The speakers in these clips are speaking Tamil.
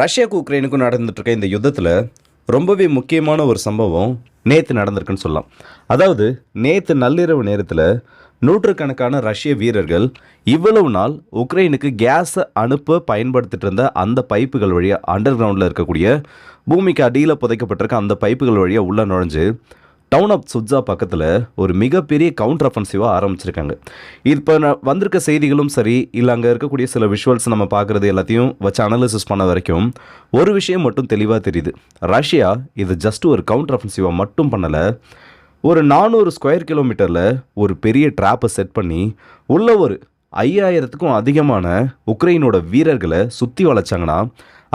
ரஷ்யாவுக்கு உக்ரைனுக்கும் நடந்துட்டுருக்க இந்த யுத்தத்தில் ரொம்பவே முக்கியமான ஒரு சம்பவம் நேற்று நடந்திருக்குன்னு சொல்லலாம். அதாவது நேற்று நள்ளிரவு நேரத்தில் நூற்றுக்கணக்கான ரஷ்ய வீரர்கள் இவ்வளவு நாள் உக்ரைனுக்கு கேஸை அனுப்ப பயன்படுத்திட்டு இருந்த அந்த பைப்புகள் வழியாக அண்டர் கிரவுண்டில் இருக்கக்கூடிய பூமிக்கு அடியில் புதைக்கப்பட்டிருக்க அந்த பைப்புகள் வழியாக உள்ளே நுழைஞ்சு டவுன் ஆஃப் சுட்ஜா பக்கத்தில் ஒரு மிகப்பெரிய கவுண்டர் அஃபென்சிவாக ஆரம்பிச்சிருக்காங்க. இப்போ நான் வந்திருக்க செய்திகளும் சரி இல்லை அங்கே இருக்கக்கூடிய சில விஷுவல்ஸ் நம்ம பார்க்குறது எல்லாத்தையும் வச்சு அனாலிசிஸ் பண்ண வரைக்கும் ஒரு விஷயம் மட்டும் தெளிவாக தெரியுது. ரஷ்யா இது ஜஸ்ட் ஒரு கவுண்டர் அஃபென்சிவாக மட்டும் பண்ணலை. ஒரு நானூறு ஸ்கொயர் கிலோமீட்டரில் ஒரு பெரிய ட்ராப்பை செட் பண்ணி உள்ள ஒரு ஐயாயிரத்துக்கும் அதிகமான உக்ரைனோட வீரர்களை சுற்றி வளைச்சாங்கன்னா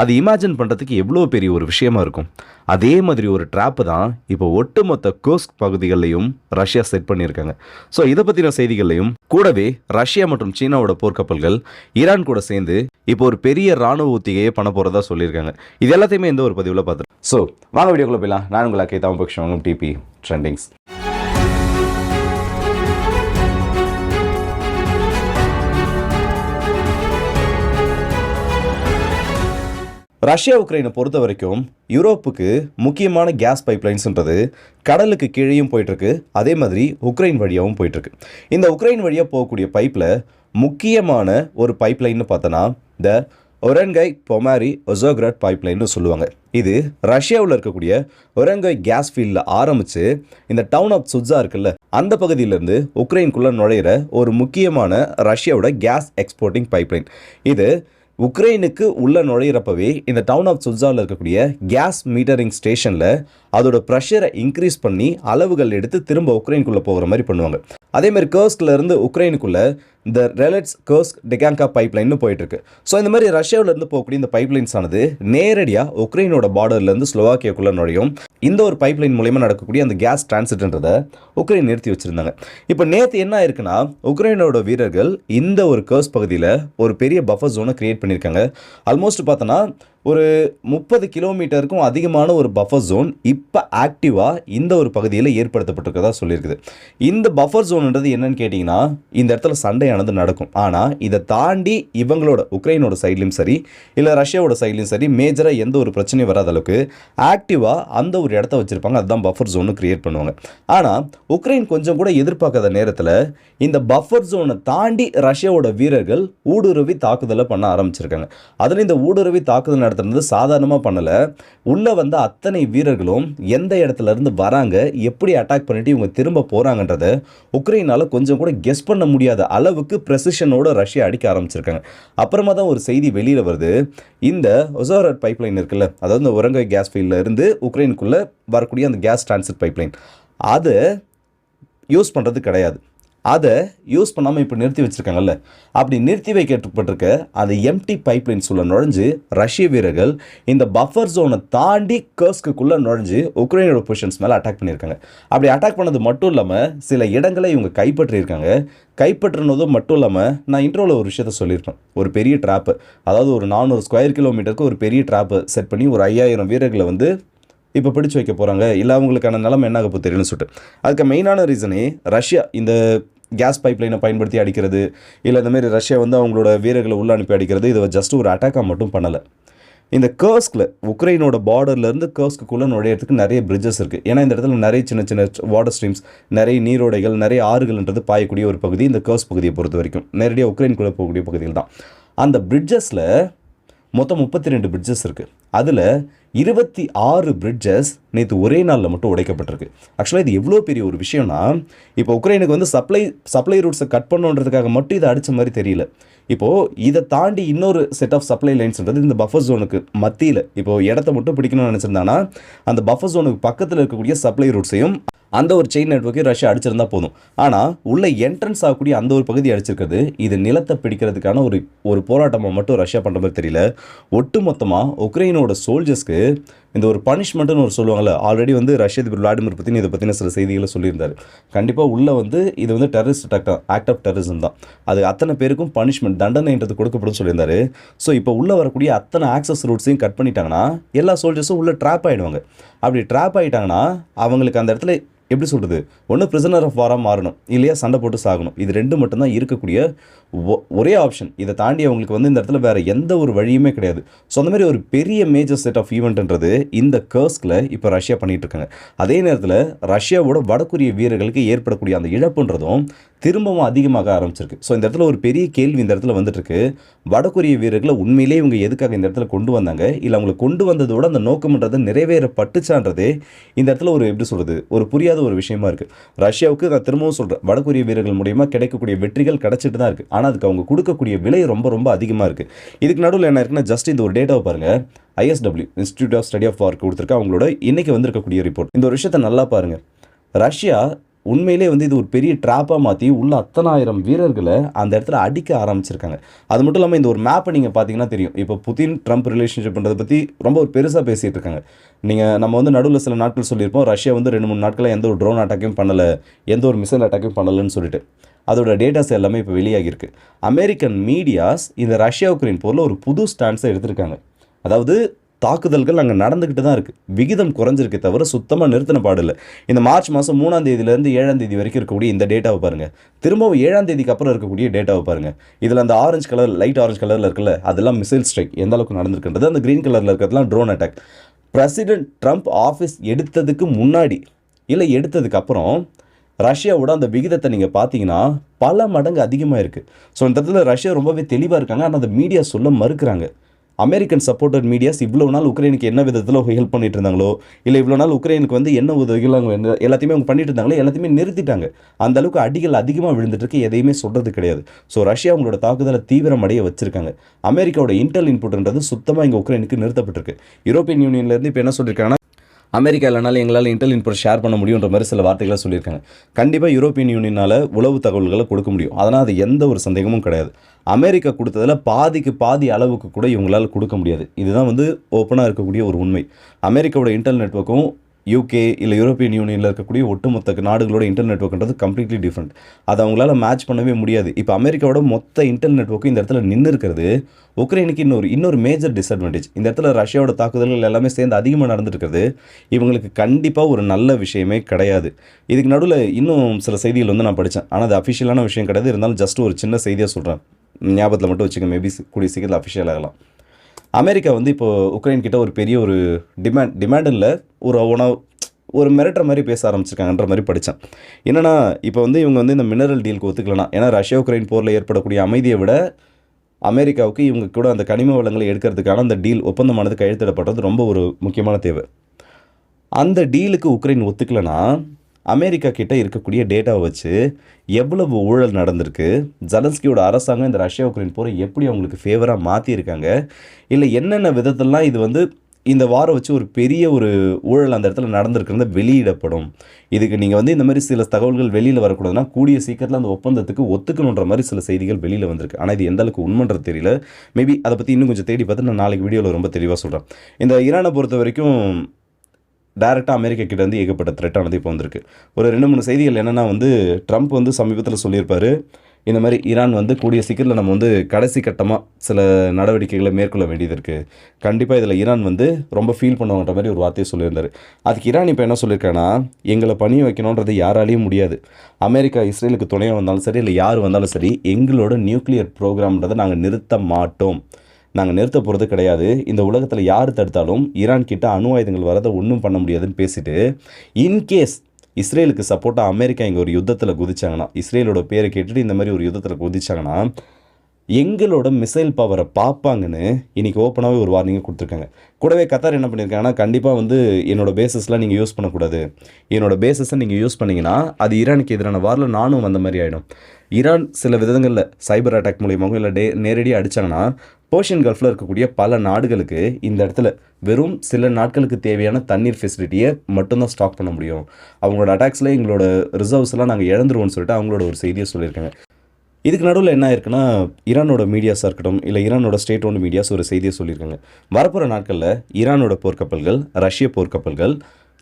அது இமேஜின் பண்ணுறதுக்கு எவ்வளோ பெரிய ஒரு விஷயமா இருக்கும். அதே மாதிரி ஒரு ட்ராப்பு தான் இப்போ ஒட்டுமொத்த கோஸ்க் பகுதிகளையும் ரஷ்யா செட் பண்ணியிருக்காங்க. ஸோ இதை பற்றின செய்திகள்லையும் கூடவே ரஷ்யா மற்றும் சீனாவோட போர்க்கப்பல்கள் ஈரான் கூட சேர்ந்து இப்போ ஒரு பெரிய ராணுவ ஒத்திகையை பண்ண போகிறதா சொல்லியிருக்காங்க. இது எல்லாத்தையுமே இந்த ஒரு பதிவில் பார்த்துருக்கோம் ஸோ வாங்க வீடியோக்குள்ளே போயிடலாம். நான் உங்களை கே தாமபக்ஷம் டிபி ட்ரெண்டிங்ஸ் ரஷ்யா உக்ரைனை பொறுத்த வரைக்கும் யூரோப்புக்கு முக்கியமான கேஸ் பைப்லைன்ஸ்ன்றது கடலுக்கு கீழேயும் போயிட்டுருக்கு. அதே மாதிரி உக்ரைன் வழியாகவும் போயிட்டுருக்கு. இந்த உக்ரைன் வழியாக போகக்கூடிய பைப்பில் முக்கியமான ஒரு பைப்லைன்னு பார்த்தோன்னா த ஒரன்கை பொமாரி ஒசோக்ரட் பைப்லைன்னு சொல்லுவாங்க. இது ரஷ்யாவில் இருக்கக்கூடிய ஒரங்கை கேஸ் ஃபீல்டில் ஆரம்பித்து இந்த டவுன் ஆஃப் சுட்ஸா இருக்குல்ல அந்த பகுதியிலேருந்து உக்ரைனுக்குள்ளே நுழையிற ஒரு முக்கியமான ரஷ்யாவோட கேஸ் எக்ஸ்போர்ட்டிங் பைப்லைன் இது உக்ரைனுக்கு உள்ளே நுழையிறப்பவே இந்த டவுன் ஆஃப் சுட்ஸாவில் இருக்கக்கூடிய கேஸ் மீட்டரிங் ஸ்டேஷனில் அதோட ப்ரெஷரை இன்க்ரீஸ் பண்ணி அளவுகள் எடுத்து திரும்ப உக்ரைனுக்குள்ளே போகிற மாதிரி பண்ணுவாங்க. அதே மாதிரி கர்ஸ்க்ல இருந்து உக்ரைனுக்குள்ளே இந்த ரெலட்ஸ் கர்ஸ்க் டெகாங்கா பைப்லைன்னு போயிட்டுருக்கு. ஸோ இந்த மாதிரி ரஷ்யாவிலேருந்து போகக்கூடிய இந்த பைப்லைன்ஸ் ஆனது நேரடியாக உக்ரைனோட பார்டர்லேருந்து ஸ்லோவாக்கியாக்குள்ளே நுழையும் இந்த ஒரு பைப்லைன் மூலயமா நடக்கக்கூடிய அந்த கேஸ் டிரான்சிட்ன்றதை உக்ரைன் நிறுத்தி வச்சுருந்தாங்க. இப்போ நேற்று என்ன ஆயிருக்குன்னா உக்ரைனோட வீரர்கள் இந்த ஒரு கர்ஸ் பகுதியில் ஒரு பெரிய பஃபர் ஜோனை கிரியேட் பண்ணியிருக்காங்க. ஆல்மோஸ்ட் பார்த்தோன்னா ஒரு முப்பது கிலோமீட்டருக்கும் அதிகமான ஒரு பஃபர் ஜோன் இப்போ ஆக்டிவாக இந்த ஒரு பகுதியில் ஏற்படுத்தப்பட்டிருக்கிறதா சொல்லியிருக்குது. இந்த பஃபர் ஜோன்ன்றது என்னன்னு கேட்டிங்கன்னா இந்த இடத்துல சண்டையானது நடக்கும். ஆனால் இதை தாண்டி இவங்களோட உக்ரைனோட சைட்லேயும் சரி இல்லை ரஷ்யாவோட சைட்லையும் சரி மேஜராக எந்த ஒரு பிரச்சனையும் வராத அளவுக்கு ஆக்டிவாக அந்த ஒரு இடத்த வச்சுருப்பாங்க. அதுதான் பஃபர் ஜோனு கிரியேட் பண்ணுவாங்க. ஆனால் உக்ரைன் கொஞ்சம் கூட எதிர்பார்க்காத நேரத்தில் இந்த பஃபர் ஜோனை தாண்டி ரஷ்யாவோட வீரர்கள் ஊடுருவி தாக்குதலை பண்ண ஆரம்பிச்சிருக்காங்க. அதில் இந்த ஊடுருவி தாக்குதல் நடத்துறது சாதாரணமாக பண்ணலை. உள்ளே வந்த அத்தனை வீரர்களும் எந்த இடத்துல இருந்து வராங்க எப்படி அட்டாக் பண்ணிட்டு இவங்க திரும்ப போகிறாங்கன்றத உக்ரைனால் கொஞ்சம் கூட கெஸ் பண்ண முடியாத அளவுக்கு ப்ரெசிஷனோட ரஷ்யா அடிக்க ஆரம்பிச்சிருக்காங்க. அப்புறமா தான் ஒரு செய்தி வெளியில் வருது. இந்த ஒசாரட் பைப்லைன் இருக்குல்ல அதாவது இந்த உரங்கை கேஸ் ஃபீல்டில் இருந்து உக்ரைனுக்குள்ளே வரக்கூடிய அந்த கேஸ் டிரான்சிட் பைப்லைன் அதை யூஸ் பண்ணுறது கிடையாது. அதை யூஸ் பண்ணாமல் இப்போ நிறுத்தி வச்சிருக்காங்கல்ல. அப்படி நிறுத்தி வைக்கப்பட்டிருக்க அந்த எம்டி பைப்லைன்ஸ் உள்ள நுழைஞ்சு ரஷ்ய வீரர்கள் இந்த பஃபர் ஜோனை தாண்டி கர்ஸ்க்குள்ளே நுழைஞ்சு உக்ரைனோட பொசிஷன்ஸ் மேலே அட்டாக் பண்ணியிருக்காங்க. அப்படி அட்டாக் பண்ணது மட்டும் இல்லாமல் சில இடங்களை இவங்க கைப்பற்றியிருக்காங்க. கைப்பற்றினதும் மட்டும் இல்லாமல் நான் இன்ட்ரோவில் ஒரு விஷயத்த சொல்லியிருப்பேன். ஒரு பெரிய ட்ராப்பு அதாவது ஒரு நானூறு ஸ்கொயர் கிலோமீட்டருக்கு ஒரு பெரிய ட்ராப்பு செட் பண்ணி ஒரு ஐயாயிரம் வீரர்களை வந்து இப்போ பிடிச்சு வைக்க போகிறாங்க இல்லை அவங்களுக்கான நிலமை என்ன ஆக போகுது தெரியும்னு சொல்லிட்டு. அதுக்கு மெயினான ரீசனே ரஷ்யா இந்த கேஸ் பைப்லைனை பயன்படுத்தி அடிக்கிறது இல்லை இந்தமாரி ரஷ்யா வந்து அவங்களோட வீரர்களை உள்ள அனுப்பி அடிக்கிறது இது ஜஸ்ட் ஒரு அட்டாக்காக மட்டும் பண்ணலை. இந்த கர்ஸ்கில் உக்ரைனோட பார்டர்லேருந்து கர்ஸ்க்குள்ளே நுழையிறதுக்கு நிறைய பிரிட்ஜஸ் இருக்குது ஏன்னா இந்த இடத்துல நிறைய சின்ன சின்ன வாட்டர் ஸ்ட்ரீம்ஸ் நிறைய நீரோடைகள் நிறைய ஆறுகள்ன்றது பாயக்கூடிய ஒரு பகுதி இந்த கர்ஸ் பகுதியை பொறுத்த வரைக்கும். நேரடியாக உக்ரைனுக்குள்ளே போகக்கூடிய பகுதிகள் தான் அந்த பிரிட்ஜஸில் மொத்தம் முப்பத்தி ரெண்டு பிரிட்ஜஸ் இருக்குது அதில் இருபத்தி ஆறு பிரிட்ஜஸ் நேற்று ஒரே நாளில் மட்டும் உடைக்கப்பட்டிருக்கு. ஆக்சுவலாக இது எவ்வளோ பெரிய ஒரு விஷயம்னா இப்போ உக்ரைனுக்கு வந்து சப்ளை சப்ளை ரூட்ஸை கட் பண்ணுன்றதுக்காக மட்டும் இதை அடித்த மாதிரி தெரியல. இப்போது இதை தாண்டி இன்னொரு செட் ஆஃப் சப்ளை லைன்ஸ்ன்றது இந்த பஃபர் ஜோனுக்கு மத்தியில் இப்போது இடத்த மட்டும் பிடிக்கணும்னு நினச்சிருந்தாங்கன்னா அந்த பஃபர் ஜோனுக்கு பக்கத்தில் இருக்கக்கூடிய சப்ளை ரூட்ஸையும் அந்த ஒரு செயின் நெட்ஒர்க்கை ரஷ்யா அடிச்சிருந்தா போதும். ஆனால் உள்ள என்ட்ரன்ஸ் ஆகக்கூடிய அந்த ஒரு பகுதி அடிச்சிருக்கிறது இது நிலத்தை பிடிக்கிறதுக்கான ஒரு ஒரு போராட்டமாக மட்டும் ரஷ்யா பண்ணுற மாதிரி தெரியல. ஒட்டு மொத்தமாக உக்ரைனோட சோல்ஜர்ஸ்க்கு இந்த ஒரு பனிஷ்மெண்ட்டுன்னு ஒரு சொல்லுவாங்கள்ல ஆல்ரெடி வந்து ரஷ்ய அதிபர் விளாடிமிர் பற்றின இதை பற்றின சில செய்திகளை சொல்லியிருந்தார். கண்டிப்பாக உள்ளே வந்து இது வந்து terrorist attack act of terrorism தான். அது அத்தனை பேருக்கும் பனிஷ்மெண்ட் தண்டனைன்றது கொடுக்கப்படும் சொல்லியிருந்தாரு. ஸோ இப்போ உள்ளே வரக்கூடிய அத்தனை ஆக்சஸ் ரூட்ஸையும் கட் பண்ணிட்டாங்கன்னா எல்லா சோல்ஜர்ஸும் உள்ளே ட்ராப் ஆகிடுவாங்க அப்படி ட்ராப் ஆகிட்டாங்கன்னா அவங்களுக்கு அந்த இடத்துல எப்படி சொல்கிறது ஒன்று பிரிசனர் ஆஃப் வாராக மாறணும். இல்லையா சண்டை போட்டு சாகணும். இது ரெண்டு மட்டும்தான் இருக்கக்கூடிய ஒ- ஒரே ஆப்ஷன் இதை தாண்டி அவங்களுக்கு வந்து இந்த இடத்துல வேறு எந்த ஒரு வழியுமே கிடையாது. ஸோ அந்த மாதிரி ஒரு பெரிய மேஜர் செட் ஆஃப் ஈவெண்ட்ன்றது இந்த கர்ஸ்கில் இப்போ ரஷ்யா பண்ணிகிட்டு இருக்காங்க. அதே நேரத்தில் ரஷ்யாவோட வடகொரிய வீரர்களுக்கு ஏற்படக்கூடிய அந்த இழப்புன்றதும் திரும்பவும் அதிகமாக ஆரம்பிச்சிருக்கு. ஸோ இந்த இடத்துல ஒரு பெரிய கேள்வி இந்த இடத்துல வந்துட்டுருக்கு. வடகொரிய வீரர்களை உண்மையிலேயே இவங்க எதுக்காக இந்த இடத்துல கொண்டு வந்தாங்க? இல்லை அவங்களை கொண்டு வந்ததோட அந்த நோக்கம்ன்றது நிறைவேறப்பட்டுச்சான்றதே இந்த இடத்துல ஒரு எப்படி சொல்கிறது ஒரு புரியாத ஒரு விஷயமா இருக்குது ரஷ்யாவுக்கு நான் திரும்பவும் சொல்கிறேன் வடகொரிய வீரர்கள் மூலியமாக கிடைக்கக்கூடிய வெற்றிகள் கிடைச்சிட்டு தான் இருக்குது ஆனால் அதுக்கு அவங்க கொடுக்கக்கூடிய விலை ரொம்ப ரொம்ப அதிகமாக இருக்குது இதுக்கு நடுவில் என்ன இருக்குன்னா ஜஸ்ட் இந்த ஒரு டேட்டாவை பாருங்கள் ISW institute of study of war கொடுத்துருக்க அவங்களோட இன்னைக்கு வந்திருக்கக்கூடிய ரிப்போர்ட் இந்த ஒரு விஷயத்தை நல்லா பாருங்கள் ரஷ்யா உண்மையிலே வந்து இது ஒரு பெரிய ட்ராப்பாக மாற்றி உள்ள அத்தனாயிரம் வீரர்களை அந்த இடத்துல அடிக்க ஆரம்பிச்சிருக்காங்க. அது மட்டும் இல்லாமல் இந்த ஒரு மேப்பை நீங்கள் பார்த்தீங்கன்னா தெரியும். இப்போ புதின் ட்ரம்ப் ரிலேஷன்ஷிப்ன்றதை பற்றி ரொம்ப ஒரு பெருசாக பேசிகிட்டு இருக்காங்க. நீங்கள் நம்ம வந்து நடுவில் சில நாட்கள் சொல்லியிருப்போம். ரஷ்யா வந்து ரெண்டு மூணு நாட்களில் எந்த ஒரு ட்ரோன் அட்டாக்கையும் பண்ணலை. எந்த ஒரு மிசைல் அட்டாக்கையும் பண்ணலைன்னு சொல்லிட்டு. அதோட டேட்டாஸ் எல்லாமே இப்போ வெளியாகியிருக்கு. அமெரிக்கன் மீடியாஸ் இந்த ரஷ்யா உக்ரைன் போரில் ஒரு புது ஸ்டாண்ட்ஸை எடுத்திருக்காங்க. அதாவது தாக்குதல்கள் அங்கே நடந்துக்கிட்டு தான் இருக்குது விகிதம் குறைஞ்சிருக்கே தவிர சுத்தமாக நிறுத்தின பாடில்லை இந்த மார்ச் மாதம் மூணாம் தேதியிலேருந்து ஏழாம் தேதி வரைக்கும் இருக்கக்கூடிய இந்த டேட்டாவை பாருங்கள் திரும்பவும் ஏழாம் தேதிக்கு அப்புறம் இருக்கக்கூடிய டேட்டாவை பாருங்கள் இதில் அந்த ஆரஞ்சு கலர் லைட் ஆரஞ்சு கலரில் இருக்குல்ல அதெல்லாம் மிசைல் ஸ்ட்ரைக் எந்த அளவுக்கு நடந்திருக்குன்றது அந்த க்ரீன் கலரில் இருக்கிறதுலாம் drone attack president Trump office எடுத்ததுக்கு முன்னாடி இல்லை எடுத்ததுக்கு அப்புறம் ரஷ்யாவோட அந்த விகிதத்தை நீங்கள் பார்த்தீங்கன்னா பல மடங்கு அதிகமாக இருக்குது ஸோ இந்த இடத்துல ரஷ்யா ரொம்பவே தெளிவாக இருக்காங்க ஆனால் அந்த மீடியா சொல்ல மறுக்கிறாங்க. அமெரிக்கன் சப்போர்ட்டட் மீடியாஸ் இவ்வளோ நாள் உக்ரைனுக்கு என்ன விதத்தில் ஹெல்ப் பண்ணிட்டு இருந்தாங்களோ இல்லை இவ்வளோ நாள் உக்ரைனுக்கு வந்து என்ன உதவிகள் அவங்க என்ன- எல்லாத்தையுமே அவங்க பண்ணிட்டு இருந்தாங்களோ எல்லாத்தையுமே நிறுத்திட்டாங்க. அந்த அளவுக்கு அடிகள் அதிகமாக விழுந்துட்டு இருக்கு எதையுமே சொல்கிறது கிடையாது. ஸோ ரஷ்யா அவங்களோட தாக்குதலை தீவிரமடைய வச்சிருக்காங்க. அமெரிக்காவோட இன்டெல் இன்புட்ன்றது சுத்தமாக இங்கே உக்ரைனுக்கு நிறுத்தப்பட்டிருக்கு. யூரோப்பியன் யூனியன்லேருந்து இப்போ என்ன சொல்லியிருக்காங்கன்னா அமெரிக்கா இல்லைனாலும் எங்களால் இன்டெல் இன்புட் ஷேர் பண்ண முடியுன்ற மாதிரி சில வார்த்தைகளை சொல்லியிருக்காங்க. கண்டிப்பாக யூரோப்பியன் யூனியனால் உளவு தகவல்களை கொடுக்க முடியும். அதனால் அது எந்த ஒரு சந்தேகமும் கிடையாது. அமெரிக்கா கொடுத்ததில் பாதிக்கு பாதி அளவுக்கு கூட இவங்களால் கொடுக்க முடியாது. இதுதான் வந்து ஓப்பனாக இருக்கக்கூடிய ஒரு உண்மை. அமெரிக்காவோட இன்டெல் நெட்ஒர்க்கும் யூகே இல்லை யூரோப்பியன் யூனியனில் இருக்கக்கூடிய ஒட்டுமொத்த நாடுகளோட இன்டர் நெட்ஒர்க்ன்றது கம்ப்ளீட்லி டிஃப்ரெண்ட் அதை அவங்களால மேட்ச் பண்ணவே முடியாது. இப்போ அமெரிக்காவோட மொத்த இன்டர் நெட்ஒர்க்கும் இந்த இடத்துல நின்று இருக்கிறது. உக்ரைனுக்கு இன்னொரு இன்னொரு மேஜர் டிஸ்அட்வான்டேஜ் இந்த இடத்துல ரஷ்யாவோட தாக்குதல்கள் எல்லாமே சேர்ந்து அதிகமாக நடந்துருக்கிறது இவங்களுக்கு கண்டிப்பாக ஒரு நல்ல விஷயமே கிடையாது. இதுக்கு நடுவில் இன்னும் சில செய்திகள் வந்து நான் படித்தேன் ஆனால் அது அஃபிஷியலான விஷயம் கிடையாது. இருந்தாலும் ஜஸ்ட் ஒரு சின்ன செய்தியாக சொல்கிறேன் ஞாபகத்தில் மட்டும் வச்சுக்க மேபி கூடிய சீக்கிரத்தில் அஃபிஷியல் ஆகலாம். அமெரிக்கா வந்து இப்போ உக்ரைன் கிட்ட ஒரு பெரிய ஒரு டிமாண்ட் டிமாண்ட் இல்லை. ஒரு உணவு ஒரு மிரட்டுற மாதிரி பேச ஆரம்பிச்சிருக்காங்கன்ற மாதிரி படித்தேன் என்னென்னா இப்போ வந்து இவங்க வந்து இந்த மினரல் டீலுக்கு ஒத்துக்கலனா ஏன்னா ரஷ்யா உக்ரைன் போரில் ஏற்படக்கூடிய அமைதியை விட அமெரிக்காவுக்கு இவங்க கூட அந்த கனிம வளங்களை எடுக்கிறதுக்கான அந்த டீல் ஒப்பந்தமானது கையெழுத்திடப்பட்டது ரொம்ப ஒரு முக்கியமான தேவை. அந்த டீலுக்கு உக்ரைன் ஒத்துக்கலைன்னா அமெரிக்கா கிட்ட இருக்கக்கூடிய டேட்டாவை வச்சு எவ்வளவு ஊழல் நடந்திருக்கு? ஜலன்ஸ்கியோட அரசாங்கம் இந்த ரஷ்யா உக்ரைன் போரை எப்படி அவங்களுக்கு ஃபேவராக மாற்றியிருக்காங்க இல்லை என்னென்ன விதத்திலலாம் இது வந்து இந்த வாரம் வச்சு ஒரு பெரிய ஒரு ஊழல் அந்த இடத்துல நடந்திருக்கிறது வெளியிடப்படும்? இதுக்கு நீங்கள் வந்து இந்த மாதிரி சில தகவல்கள் வெளியில் வரக்கூடாதுன்னா கூடிய சீக்கிரத்தில் அந்த ஒப்பந்தத்துக்கு ஒத்துக்கணுன்ற மாதிரி சில செய்திகள் வெளியில் வந்திருக்கு. ஆனால் இது எந்த அளவுக்கு உண்மைன்றது தெரியல. மேபி அதை பற்றி இன்னும் கொஞ்சம் தேடி பார்த்து நான் நாளைக்கு வீடியோவில் ரொம்ப தெளிவாக சொல்கிறேன் இந்த ஈரானை பொறுத்த வரைக்கும் டேரெக்டாக அமெரிக்கா கிட்டேருந்து ஏகப்பட்ட த்ரெட்டானது இப்போ வந்திருக்கு. ஒரு ரெண்டு மூணு செய்திகள் என்னென்னா வந்து ட்ரம்ப் வந்து சமீபத்தில் சொல்லியிருப்பார் இந்த மாதிரி ஈரான் வந்து கூடிய சீக்கிரத்தில் நம்ம வந்து கடைசி கட்டமாக சில நடவடிக்கைகளை மேற்கொள்ள வேண்டியது இருக்குது கண்டிப்பாக இதில் ஈரான் வந்து ரொம்ப ஃபீல் பண்ணுவாங்கன்ற மாதிரி ஒரு வார்த்தையை சொல்லியிருந்தார். அதுக்கு ஈரான் இப்போ என்ன சொல்லியிருக்காங்கன்னா எங்களை பணியை வைக்கணுன்றது யாராலையும் முடியாது. அமெரிக்கா இஸ்ரேலுக்கு துணையாக வந்தாலும் சரி இல்லை யார் வந்தாலும் சரி எங்களோட நியூக்ளியர் ப்ரோக்ராம்ன்றதை நாங்கள் நிறுத்த மாட்டோம். நாங்கள் நிறுத்த போகிறது கிடையாது. இந்த உலகத்தில் யார் தடுத்தாலும் ஈரான் கிட்ட அணு ஆயுதங்கள் வரதை ஒன்றும் பண்ண முடியாதுன்னு பேசிட்டு இன்கேஸ் இஸ்ரேலுக்கு சப்போர்ட்டாக அமெரிக்கா இங்கே ஒரு யுத்தத்தில் குதிச்சாங்கன்னா இஸ்ரேலோட பேரை கேட்டுட்டு இந்த மாதிரி ஒரு யுத்தத்தில் குதிச்சாங்கன்னா எங்களோட மிசைல் பவரை பார்ப்பாங்கன்னு இன்றைக்கி ஓப்பனாகவே ஒரு வார்னிங்கை கொடுத்துருக்காங்க. கூடவே கத்தார் என்ன பண்ணியிருக்காங்கன்னா கண்டிப்பாக வந்து என்னோட பேசஸ்லாம் நீங்கள் யூஸ் பண்ணக்கூடாது. என்னோட பேசஸை நீங்கள் யூஸ் பண்ணிங்கன்னா அது ஈரானுக்கு எதிரான வாரில் நானும் வந்த மாதிரி ஆகிடும் ஈரான் சில விதங்களில் சைபர் அட்டாக் மூலியமாகவும் இல்லை டே நேரடியாக அடிச்சாங்கன்னா போர்ஷியன் கல்ஃபில் இருக்கக்கூடிய பல நாடுகளுக்கு இந்த இடத்துல வெறும் சில நாட்களுக்கு தேவையான தண்ணீர் ஃபெசிலிட்டியை மட்டும்தான் ஸ்டாக் பண்ண முடியும். அவங்களோட அட்டாக்ஸில் எங்களோட ரிசர்வ்ஸ்லாம் நாங்கள் இழந்துருவோம்னு சொல்லிட்டு அவங்களோட ஒரு செய்தியை சொல்லியிருக்காங்க. இதுக்கு நடுவில் என்ன ஆயிருக்குன்னா ஈரானோட மீடியாஸாக இருக்கட்டும் இல்லை ஈரானோட ஸ்டேட் ஓன் மீடியாஸ் ஒரு செய்தியை சொல்லியிருக்காங்க. வரப்போகிற நாட்களில் ஈரானோட போர்க்கப்பல்கள் ரஷ்ய போர்க்கப்பல்கள்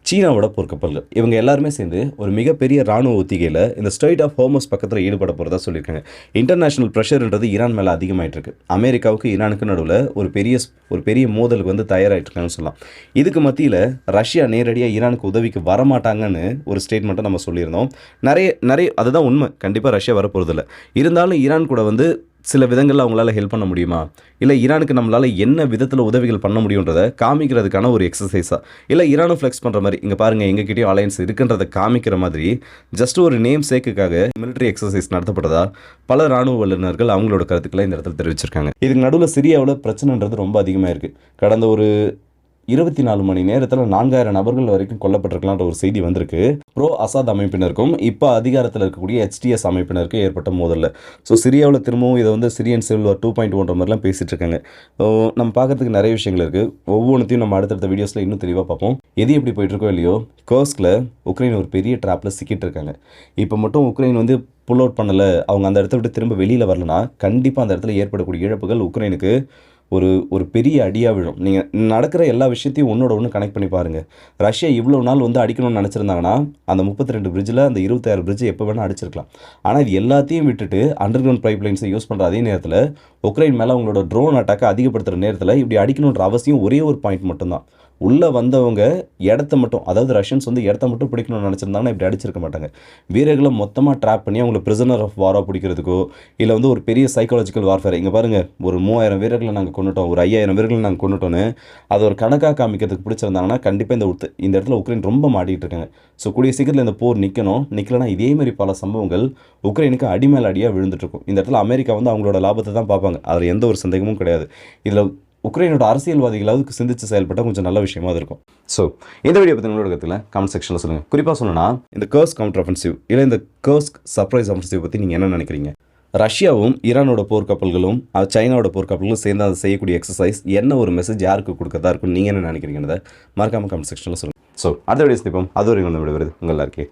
சீனாவோட போர்க்கப்பல்கள் இவங்க எல்லாருமே சேர்ந்து ஒரு மிகப்பெரிய ராணுவ ஒத்திகையில் இந்த ஸ்ட்ரைட் ஆஃப் ஹோமஸ் பக்கத்தில் ஈடுபட போகிறதா சொல்லியிருக்காங்க. இன்டர்நேஷனல் ப்ரெஷர்ன்றது ஈரான் மேலே அதிகமாகிட்டு இருக்கு அமெரிக்காவுக்கு ஈரானுக்கு நடுவில் ஒரு பெரிய ஒரு பெரிய மோதலுக்கு வந்து தயாராகிட்டு இருக்காங்கன்னு சொல்லலாம். இதுக்கு மத்தியில் ரஷ்யா நேரடியாக ஈரானுக்கு உதவிக்கு வரமாட்டாங்கன்னு ஒரு ஸ்டேட்மெண்ட்டை நம்ம சொல்லியிருந்தோம். நிறைய நிறைய அதுதான் உண்மை. கண்டிப்பாக ரஷ்யா வரப்போகிறதில்ல இருந்தாலும் ஈரான் கூட வந்து சில விதங்களில் அவங்களால ஹெல்ப் பண்ண முடியுமா? இல்லை ஈரானுக்கு நம்மளால் என்ன விதத்தில் உதவிகள் பண்ண முடியுன்றதை காமிக்கிறதுக்கான ஒரு எக்ஸசைஸாக இல்லை ஈரானும் ஃப்ளெக்ஸ் பண்ணுற மாதிரி இங்கே பாருங்கள் எங்ககிட்டயும் அலையன்ஸ் இருக்குன்றதை காமிக்கிற மாதிரி ஜஸ்ட் ஒரு நேம் சேக்குக்காக மிலிட்ரி எக்ஸசைஸ் நடத்தப்பட்டதா? பல ராணுவ வல்லுநர்கள் அவங்களோட கருத்துக்களை இந்த இடத்துல தெரிவிச்சிருக்காங்க. இதுக்கு நடுவில் சிரியாவில் பிரச்சனைன்றது ரொம்ப அதிகமாக இருக்குது கடந்த ஒரு இருபத்தி நாலு மணி நேரத்தில் நான்காயிரம் நபர்கள் வரைக்கும் கொல்லப்பட்டிருக்கலான்ற ஒரு செய்தி வந்திருக்கு. ப்ரோ அசாத் அமைப்பினருக்கும் இப்போ அதிகாரத்தில் இருக்கக்கூடிய ஹெச்டிஎஸ் அமைப்பினருக்கும் ஏற்பட்ட மோதலில். ஸோ சிரியாவில் திரும்பவும் இதை வந்து சிரியன் சிவில் டூ பாயிண்ட் ஒன்ற மாதிரிலாம் பேசிட்டு இருக்காங்க. ஸோ நம்ம பார்க்கறதுக்கு நிறைய விஷயங்கள் இருக்குது ஒவ்வொன்றுத்தையும் நம்ம அடுத்தடுத்த வீடியோஸில் இன்னும் தெளிவாக பார்ப்போம். எது எப்படி போயிட்டுருக்கோ இல்லையோ கோஸ்கில் உக்ரைன் ஒரு பெரிய ட்ராப்பில் சிக்கிட்டு இருக்காங்க. இப்போ மட்டும் உக்ரைன் வந்து புல் அவுட் பண்ணலை. அவங்க அந்த இடத்த விட்டு திரும்ப வெளியில் வரலனா கண்டிப்பாக அந்த இடத்துல ஏற்படக்கூடிய இழப்புகள் உக்ரைனுக்கு ஒரு ஒரு பெரிய அடியாக விழும். நீங்கள் நடக்கிற எல்லா விஷயத்தையும் ஒன்றோட ஒன்று கனெக்ட் பண்ணி பாருங்கள் ரஷ்யா இவ்வளோ நாள் வந்து அடிக்கணும்னு நினச்சிருந்தாங்கன்னா அந்த முப்பத்தி ரெண்டு பிரிட்ஜில் அந்த இருபத்தாறு பிரிட்ஜ் எப்போ வேணால் அடிச்சிருக்கலாம். ஆனால் இது எல்லாத்தையும் விட்டுட்டு அண்டர் கிரவுண்ட் பைப் லைன்ஸை யூஸ் பண்ணுற அதே நேரத்தில் உக்ரைன் மேலே அவங்களோட ட்ரோன் அட்டாக்கை அதிகப்படுத்துகிற நேரத்தில் இப்படி அடிக்கணுன்ற அவசியம் ஒரே ஒரு பாயிண்ட் மட்டும்தான். உள்ளே வந்தவங்க இடத்த மட்டும் அதாவது ரஷ்யன்ஸ் வந்து இடத்த மட்டும் பிடிக்கணும்னு நினச்சிருந்தாங்கன்னா இப்படி அடிச்சிருக்க மாட்டாங்க. வீரர்களை மொத்தமாக ட்ராப் பண்ணி அவங்களை பிரிசனர் ஆஃப் வாராக பிடிக்கிறதுக்கோ இல்லை வந்து ஒரு பெரிய சைக்காலஜிக்கல் வார்ஃபேர் இங்கே பாருங்கள் ஒரு மூவாயிரம் வீரர்களை நாங்கள் கொண்டுட்டோம் ஒரு ஐயாயிரம் வீரர்களை நாங்கள் கொண்டுட்டோன்னு அதை ஒரு கணக்காக காமிக்கிறதுக்கு பிடிச்சிருந்தாங்கன்னா கண்டிப்பாக இந்த உத்து இந்த இடத்துல உக்ரைன் ரொம்ப மாட்டிகிட்டு இருக்காங்க. ஸோ கூடிய சீக்கிரத்தில் இந்த போர் நிற்கணும் நிற்கலனா இதே மாதிரி பல சம்பவங்கள் உக்ரைனுக்கு அடிமேல் அடியாக விழுந்துட்டு இருக்கும். இந்த இடத்துல அமெரிக்கா வந்து அவங்களோட லாபத்தை தான் பார்ப்பாங்க. அதில் எந்த ஒரு சந்தேகமும் கிடையாது. இதில் உக்ரைனோட அரசியல்வாதிகளாவது சிந்திச்சு செயல்பட்டால் கொஞ்சம் நல்ல விஷயமா இருக்கும். ஸோ இந்த வீடியோ பற்றி உங்களோட கருத்துல கமெண்ட் செக்ஷனில் சொல்லுங்கள் குறிப்பாக சொல்லணும்னா இந்த கர்ஸ் கவுண்டர் அஃபென்சிவ் இல்லை இந்த கர்ஸ் சர்ப்ரைஸ் அஃபென்சிவ் பற்றி நீங்கள் என்ன நினைக்கிறீங்க? ரஷ்யாவும் ஈரானோட போர்க்கப்பல்களும் அது சைனாவோட போர்க்கப்பல்களும் சேர்ந்து அதை செய்யக்கூடிய எக்ஸசைஸ் என்ன ஒரு மெசேஜ் யாருக்கு கொடுக்கறதா இருக்கும் நீங்கள் என்ன நினைக்கிறீங்கன்றத மறக்காம கமெண்ட் செக்ஷனில் சொல்லுங்கள் ஸோ அடுத்த வீடியோ சந்திப்போம். அது வரைக்கும் வந்து விடுவது உங்கள் எல்லாருக்கே